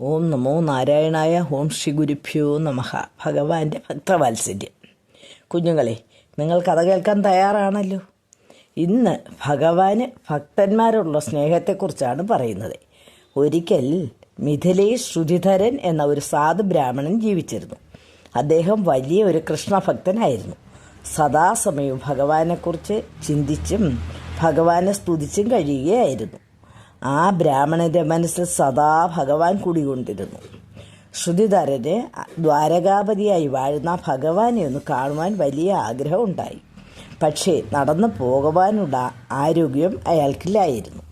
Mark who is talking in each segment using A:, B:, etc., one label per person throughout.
A: ഓം നമോ നാരായണായ ഓം ശ്രീ ഗുരുഭ്യോ നമഹ ഭഗവാന്റെ ഭക്തവാത്സല്യം. കുഞ്ഞുങ്ങളെ നിങ്ങൾ കഥ കേൾക്കാൻ തയ്യാറാണല്ലോ? ഇന്ന് ഭഗവാന് ഭക്തന്മാരുള്ള സ്നേഹത്തെക്കുറിച്ചാണ് പറയുന്നത്. ഒരിക്കൽ മിഥിലേഷ് ശ്രുതിധരൻ എന്ന ഒരു സാധു ബ്രാഹ്മണൻ ജീവിച്ചിരുന്നു. അദ്ദേഹം വലിയ ഒരു കൃഷ്ണഭക്തനായിരുന്നു. സദാസമയവും ഭഗവാനെക്കുറിച്ച് ചിന്തിച്ചും ഭഗവാനെ സ്തുതിച്ചും കഴിയുകയായിരുന്നു. ആ ബ്രാഹ്മണന്റെ മനസ്സിൽ സദാ ഭഗവാൻ കുടികൊണ്ടിരുന്നു. ശ്രുതിധരന് ദ്വാരകാപതിയായി വാഴുന്ന ഭഗവാനെ ഒന്ന് കാണുവാൻ വലിയ ആഗ്രഹം ഉണ്ടായി. പക്ഷേ നടന്നു പോകുവാനുള്ള ആരോഗ്യം അയാൾക്കില്ലായിരുന്നു.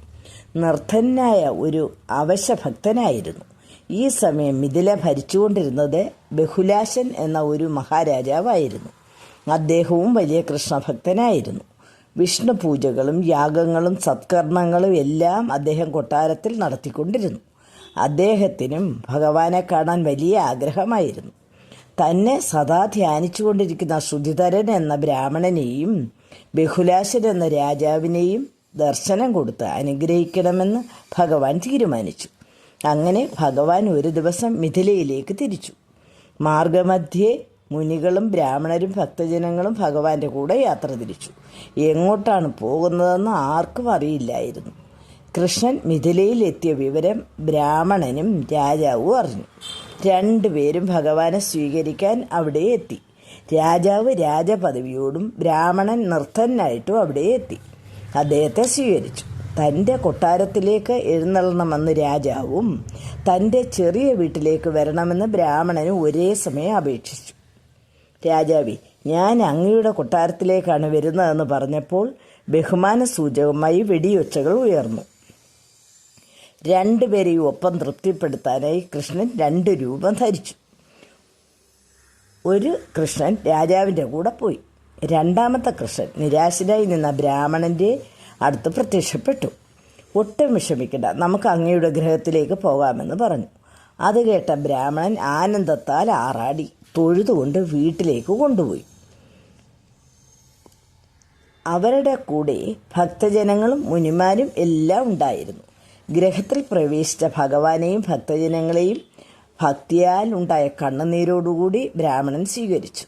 A: നിർദ്ധനായ ഒരു അവശഭക്തനായിരുന്നു. ഈ സമയം മിഥില ഭരിച്ചുകൊണ്ടിരുന്നത് ബഹുലാശൻ എന്ന ഒരു മഹാരാജാവായിരുന്നു. അദ്ദേഹവും വലിയ കൃഷ്ണഭക്തനായിരുന്നു. വിഷ്ണു പൂജകളും യാഗങ്ങളും സത്കർമ്മങ്ങളും എല്ലാം അദ്ദേഹം കൊട്ടാരത്തിൽ നടത്തിക്കൊണ്ടിരുന്നു. അദ്ദേഹത്തിനും ഭഗവാനെ കാണാൻ വലിയ ആഗ്രഹമായിരുന്നു. തന്നെ സദാ ധ്യാനിച്ചുകൊണ്ടിരിക്കുന്ന ശ്രുതിധരൻ എന്ന ബ്രാഹ്മണനെയും ബഹുലാശൻ എന്ന രാജാവിനെയും ദർശനം കൊടുത്ത് അനുഗ്രഹിക്കണമെന്ന് ഭഗവാൻ തീരുമാനിച്ചു. അങ്ങനെ ഭഗവാൻ ഒരു ദിവസം മിഥിലയിലേക്ക് തിരിച്ചു. മാർഗമധ്യേ മുനികളും ബ്രാഹ്മണരും ഭക്തജനങ്ങളും ഭഗവാന്റെ കൂടെ യാത്ര തിരിച്ചു. എങ്ങോട്ടാണ് പോകുന്നതെന്ന് ആർക്കും അറിയില്ലായിരുന്നു. കൃഷ്ണൻ മിഥിലയിൽ എത്തിയ വിവരം ബ്രാഹ്മണനും രാജാവും അറിഞ്ഞു. രണ്ടുപേരും ഭഗവാനെ സ്വീകരിക്കാൻ അവിടെ എത്തി. രാജാവ് രാജപദവിയോടും ബ്രാഹ്മണൻ നൃത്തനായിട്ടും അവിടെ എത്തി. അദ്ദേഹത്തെ സ്വീകരിച്ചു. തന്റെ കൊട്ടാരത്തിലേക്ക് എഴുന്നള്ളണമെന്ന് രാജാവും തന്റെ ചെറിയ വീട്ടിലേക്ക് വരണമെന്ന് ബ്രാഹ്മണനും ഒരേ സമയം അപേക്ഷിച്ചു. രാജാവി ഞാൻ അങ്ങയുടെ കൊട്ടാരത്തിലേക്കാണ് വരുന്നതെന്ന് പറഞ്ഞപ്പോൾ ബഹുമാന സൂചകമായി വെടിയൊച്ചകൾ ഉയർന്നു. രണ്ടുപേരെയും ഒപ്പം തൃപ്തിപ്പെടുത്താനായി കൃഷ്ണൻ രണ്ട് രൂപം ധരിച്ചു. ഒരു കൃഷ്ണൻ രാജാവിന്റെ കൂടെ പോയി. രണ്ടാമത്തെ കൃഷ്ണൻ നിരാശനായി നിന്ന ബ്രാഹ്മണന്റെ അടുത്ത് പ്രത്യക്ഷപ്പെട്ടു. ഒട്ടും വിഷമിക്കണ്ട നമുക്ക് അങ്ങയുടെ ഗ്രഹത്തിലേക്ക് പോകാമെന്ന് പറഞ്ഞു. അത് കേട്ട ബ്രാഹ്മണൻ ആനന്ദത്താൽ ആറാടി. തൊഴുതുകൊണ്ട് വീട്ടിലേക്ക് കൊണ്ടുപോയി. അവരുടെ കൂടെ ഭക്തജനങ്ങളും മുനിമാരും എല്ലാം ഉണ്ടായിരുന്നു. ഗ്രഹത്തിൽ പ്രവേശിച്ച ഭഗവാനെയും ഭക്തജനങ്ങളെയും ഭക്തിയാൽ ഉണ്ടായ കണ്ണുനീരോടുകൂടി ബ്രാഹ്മണൻ സ്വീകരിച്ചു.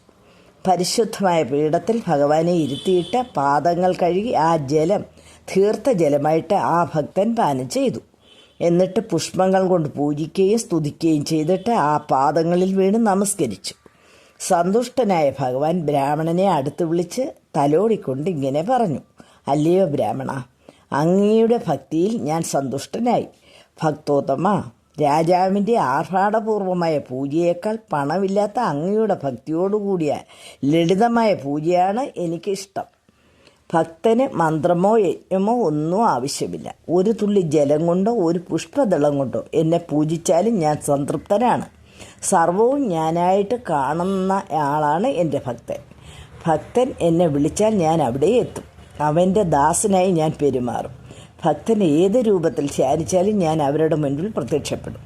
A: പരിശുദ്ധമായ പീഠത്തിൽ ഭഗവാനെ ഇരുത്തിയിട്ട് പാദങ്ങൾ കഴുകി ആ ജലം തീർത്ഥ ജലമായിട്ട് ആ ഭക്തൻ പാനം ചെയ്തു. എന്നിട്ട് പുഷ്പങ്ങൾ കൊണ്ട് പൂജിക്കുകയും സ്തുതിക്കുകയും ചെയ്തിട്ട് ആ പാദങ്ങളിൽ വീണ് നമസ്കരിച്ചു. സന്തുഷ്ടനായ ഭഗവാൻ ബ്രാഹ്മണനെ അടുത്ത് വിളിച്ച് തലോടിക്കൊണ്ട് ഇങ്ങനെ പറഞ്ഞു. അല്ലയോ ബ്രാഹ്മണ അങ്ങയുടെ ഭക്തിയിൽ ഞാൻ സന്തുഷ്ടനായി. ഭക്തോത്തമ രാജാവിന്റെ ആർഭാടപൂർവമായ പൂജയേക്കാൾ പണമില്ലാത്ത അങ്ങയുടെ ഭക്തിയോടുകൂടിയ ലളിതമായ പൂജയാണ് എനിക്കിഷ്ടം. ഭക്തന് മന്ത്രമോ യജ്ഞമോ ഒന്നും ആവശ്യമില്ല. ഒരു തുള്ളി ജലം കൊണ്ടോ ഒരു പുഷ്പദളം കൊണ്ടോ എന്നെ പൂജിച്ചാലും ഞാൻ സംതൃപ്തനാണ്. സർവവും ഞാനായിട്ട് കാണുന്ന ആളാണ് എന്റെ ഭക്തൻ. ഭക്തൻ എന്നെ വിളിച്ചാൽ ഞാൻ അവിടെ എത്തും. അവന്റെ ദാസനായി ഞാൻ പെരുമാറും. ഭക്തൻ ഏത് രൂപത്തിൽ ധ്യാനിച്ചാലും ഞാൻ അവരുടെ മുൻപിൽ പ്രത്യക്ഷപ്പെടും.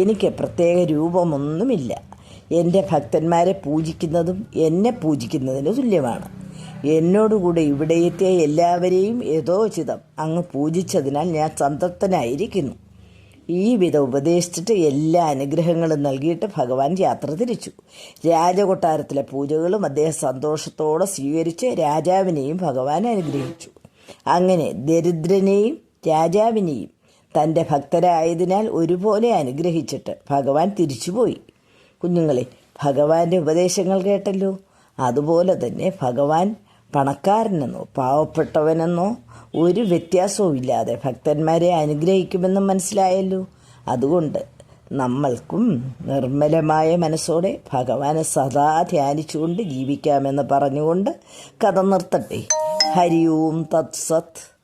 A: എനിക്ക് പ്രത്യേക രൂപമൊന്നുമില്ല. എന്റെ ഭക്തന്മാരെ പൂജിക്കുന്നതും എന്നെ പൂജിക്കുന്നതിന് തുല്യമാണ്. എന്നോടുകൂടെ ഇവിടെ എത്തിയ എല്ലാവരെയും യഥോചിതം അങ്ങ് പൂജിച്ചതിനാൽ ഞാൻ സംതൃപ്തനായിരിക്കുന്നു. ഈ വിധം ഉപദേശിച്ചിട്ട് എല്ലാ അനുഗ്രഹങ്ങളും നൽകിയിട്ട് ഭഗവാൻ യാത്ര തിരിച്ചു. രാജകൊട്ടാരത്തിലെ പൂജകളും അദ്ദേഹം സന്തോഷത്തോടെ സ്വീകരിച്ച് രാജാവിനെയും ഭഗവാൻ അനുഗ്രഹിച്ചു. അങ്ങനെ ദരിദ്രനെയും രാജാവിനെയും തന്റെ ഭക്തരായതിനാൽ ഒരുപോലെ അനുഗ്രഹിച്ചിട്ട് ഭഗവാൻ തിരിച്ചുപോയി. കുഞ്ഞുങ്ങളെ ഭഗവാന്റെ ഉപദേശങ്ങൾ കേട്ടല്ലോ. അതുപോലെ തന്നെ ഭഗവാൻ പണക്കാരനെന്നോ പാവപ്പെട്ടവനെന്നോ ഒരു വ്യത്യാസവും ഇല്ലാതെ ഭക്തന്മാരെ അനുഗ്രഹിക്കുമെന്ന് മനസ്സിലായല്ലോ. അതുകൊണ്ട് നമ്മൾക്കും നിർമ്മലമായ മനസ്സോടെ ഭഗവാനെ സദാ ധ്യാനിച്ചുകൊണ്ട് ജീവിക്കാമെന്ന് പറഞ്ഞുകൊണ്ട് കഥ നിർത്തട്ടെ. ഹരി ഓം തത് സത്